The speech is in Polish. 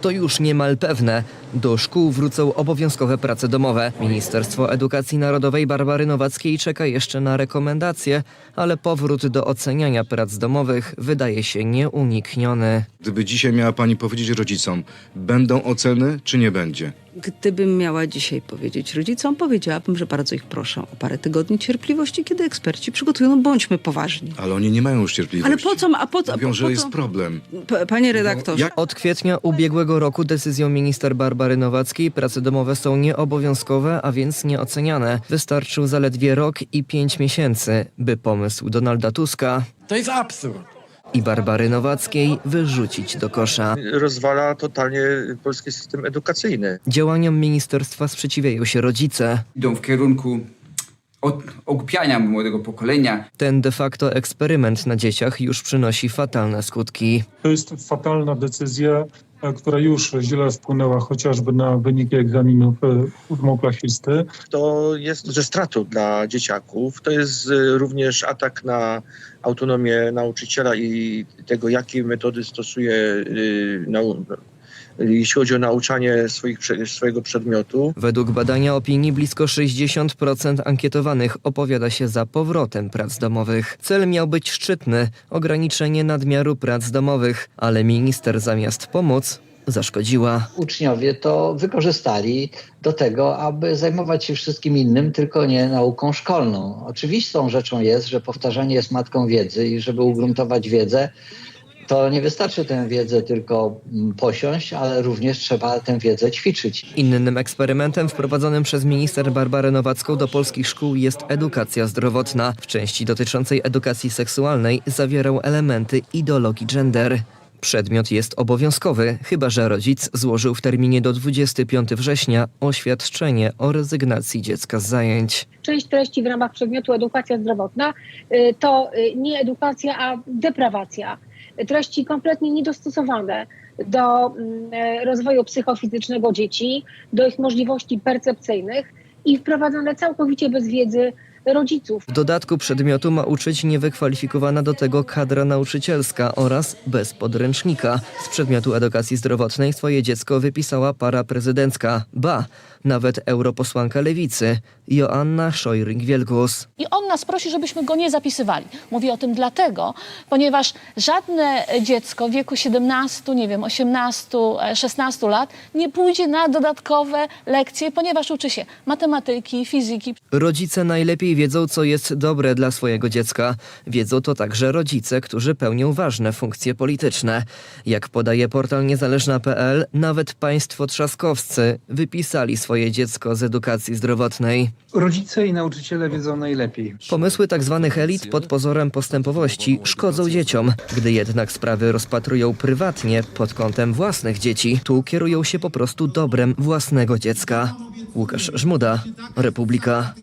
To już niemal pewne. Do szkół wrócą obowiązkowe prace domowe. Ministerstwo Edukacji Narodowej Barbary Nowackiej czeka jeszcze na rekomendacje, ale powrót do oceniania prac domowych wydaje się nieunikniony. Gdyby dzisiaj miała pani powiedzieć rodzicom, będą oceny czy nie będzie? Gdybym miała dzisiaj powiedzieć rodzicom, powiedziałabym, że bardzo ich proszę o parę tygodni cierpliwości, kiedy eksperci przygotują. No bądźmy poważni. Ale oni nie mają już cierpliwości. Ale po co? A po co? Mówią, po, że po jest co? problem. P- Panie redaktorze, Jak- Od kwietnia ubiegłego roku decyzją minister Barbary Nowackiej prace domowe są nieobowiązkowe, a więc nieoceniane. Wystarczył zaledwie rok i pięć miesięcy, by pomysł Donalda Tuska To jest absurd. I Barbary Nowackiej wyrzucić do kosza. rozwala totalnie polski system edukacyjny. Działaniom ministerstwa sprzeciwiają się rodzice. idą w kierunku od- ogłupiania młodego pokolenia. Ten de facto eksperyment na dzieciach już przynosi fatalne skutki. To jest fatalna decyzja, która już źle wpłynęła chociażby na wyniki egzaminów e, ósmoklasisty. To jest ze stratą dla dzieciaków. To jest y, również atak na autonomię nauczyciela i tego, jakie metody stosuje, y, nau- jeśli chodzi o nauczanie swoich, swojego przedmiotu. Według badania opinii blisko 60% ankietowanych opowiada się za powrotem prac domowych. Cel miał być szczytny ograniczenie nadmiaru prac domowych, ale minister zamiast pomóc zaszkodziła. uczniowie to wykorzystali do tego, aby zajmować się wszystkim innym, tylko nie nauką szkolną. Oczywistą rzeczą jest, że powtarzanie jest matką wiedzy i żeby ugruntować wiedzę, to nie wystarczy tę wiedzę tylko mm, posiąść, ale również trzeba tę wiedzę ćwiczyć. Innym eksperymentem wprowadzonym przez minister Barbarę Nowacką do polskich szkół jest edukacja zdrowotna. W części dotyczącej edukacji seksualnej zawierał elementy ideologii gender. Przedmiot jest obowiązkowy, chyba że rodzic złożył w terminie do 25 września oświadczenie o rezygnacji dziecka z zajęć. część treści w ramach przedmiotu edukacja zdrowotna y, to y, nie edukacja, a deprawacja. Treści kompletnie niedostosowane do mm, e, rozwoju psychofizycznego dzieci, do ich możliwości percepcyjnych i wprowadzone całkowicie bez wiedzy rodziców. W dodatku przedmiotu ma uczyć niewykwalifikowana do tego kadra nauczycielska oraz bez podręcznika. Z przedmiotu edukacji zdrowotnej swoje dziecko wypisała para prezydencka. Ba, nawet europosłanka lewicy Joanna Szojring-Wielgus. I on nas prosi, żebyśmy go nie zapisywali. Mówię o tym dlatego, ponieważ żadne dziecko w wieku 17, nie wiem, 18, e, 16 lat nie pójdzie na dodatkowe lekcje, ponieważ uczy się matematyki, fizyki, Rodzice najlepiej wiedzą, co jest dobre dla swojego dziecka. Wiedzą to także rodzice, którzy pełnią ważne funkcje polityczne. Jak podaje portal niezależna.pl, nawet państwo trzaskowscy wypisali swoje dziecko z edukacji zdrowotnej. Rodzice i nauczyciele wiedzą najlepiej. Pomysły tzw. elit pod pozorem postępowości szkodzą dzieciom. Gdy jednak sprawy rozpatrują prywatnie pod kątem własnych dzieci, tu kierują się po prostu dobrem własnego dziecka. Łukasz Żmuda, Republika.